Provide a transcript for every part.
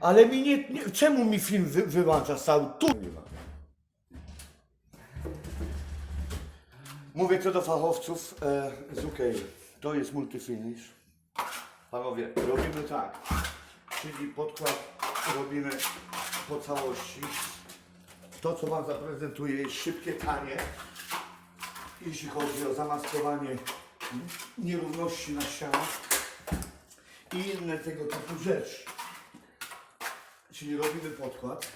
Ale mi nie, nie czemu mi film wy, wyłącza cały tu? Mówię to do fachowców e, z UK. To jest multifinish. Panowie, robimy tak. Czyli podkład robimy po całości. To, co Wam zaprezentuję, jest szybkie, tanie. Jeśli chodzi o zamaskowanie nierówności na ścianach i inne tego typu rzeczy. Czyli robimy podkład.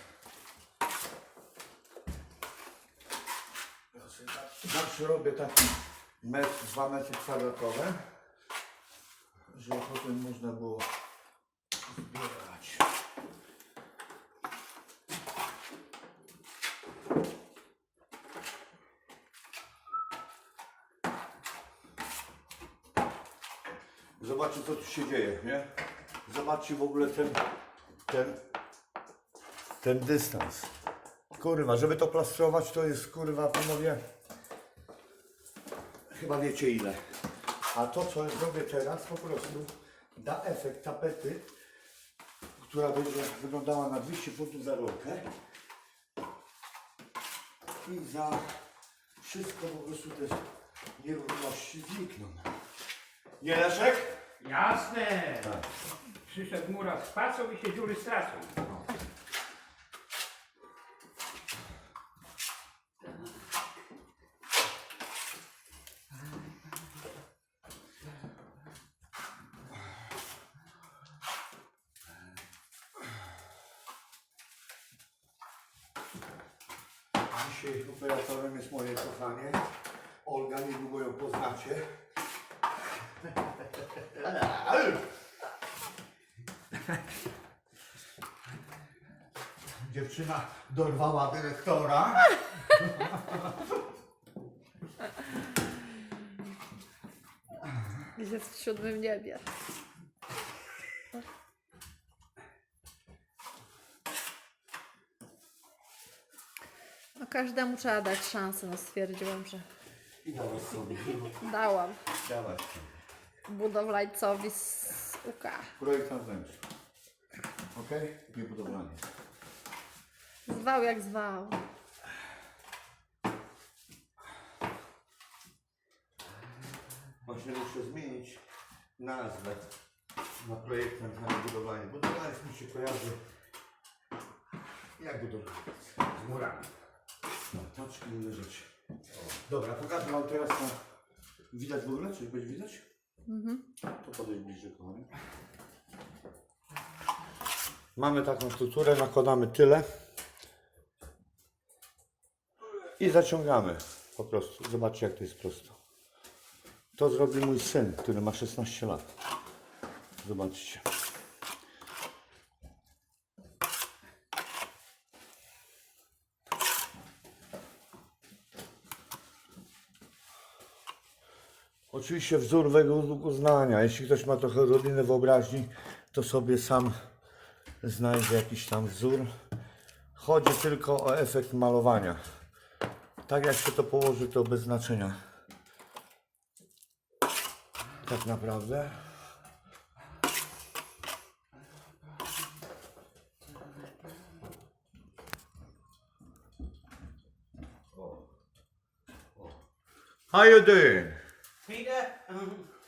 Zawsze robię taki metr, dwa metry kwadratowe, żeby potem można było zbierać. Zobaczcie co tu się dzieje, nie? Zobaczcie w ogóle ten, ten, ten dystans. Kurwa, żeby to plastrować to jest kurwa panowie chyba wiecie ile. A to co zrobię teraz po prostu da efekt tapety, która będzie wyglądała na 200 funtów za rolkę i za wszystko po prostu te nierówności znikną. Nie Leszek? Jasne! Przyszedł murat z pacą i się dziury stracą. Dzisiaj operatorem jest moje kochanie. Olga, niedługo ją poznacie. Dziewczyna dorwała dyrektora. Jest w siódmym niebie. No każdemu trzeba dać szansę, no stwierdziłam, że I dawaj sobie. dałam Dawaj. budowlańcowi z UK. Projekt na wnętrzu. Okej? Nie budowlanie. Zwał jak zwał. Właśnie muszę zmienić nazwę na projektant, a nie budowlanie. Budowlaniec mi się kojarzy jak budowlaniec. Z murami. Troszkę inne rzeczy. Dobra, pokażę Wam teraz na... Widać w ogóle? Czy będzie widać? To podejdź bliżej, kochanie. Mamy taką strukturę, nakładamy tyle i zaciągamy po prostu. Zobaczcie jak to jest prosto. To zrobił mój syn, który ma 16 lat. Zobaczcie. Oczywiście wzór według uznania. Jeśli ktoś ma trochę odrobinę wyobraźni, to sobie sam znajdzie jakiś tam wzór. Chodzi tylko o efekt malowania. Tak jak się to położy, to bez znaczenia. Tak naprawdę. How you doing? 嗯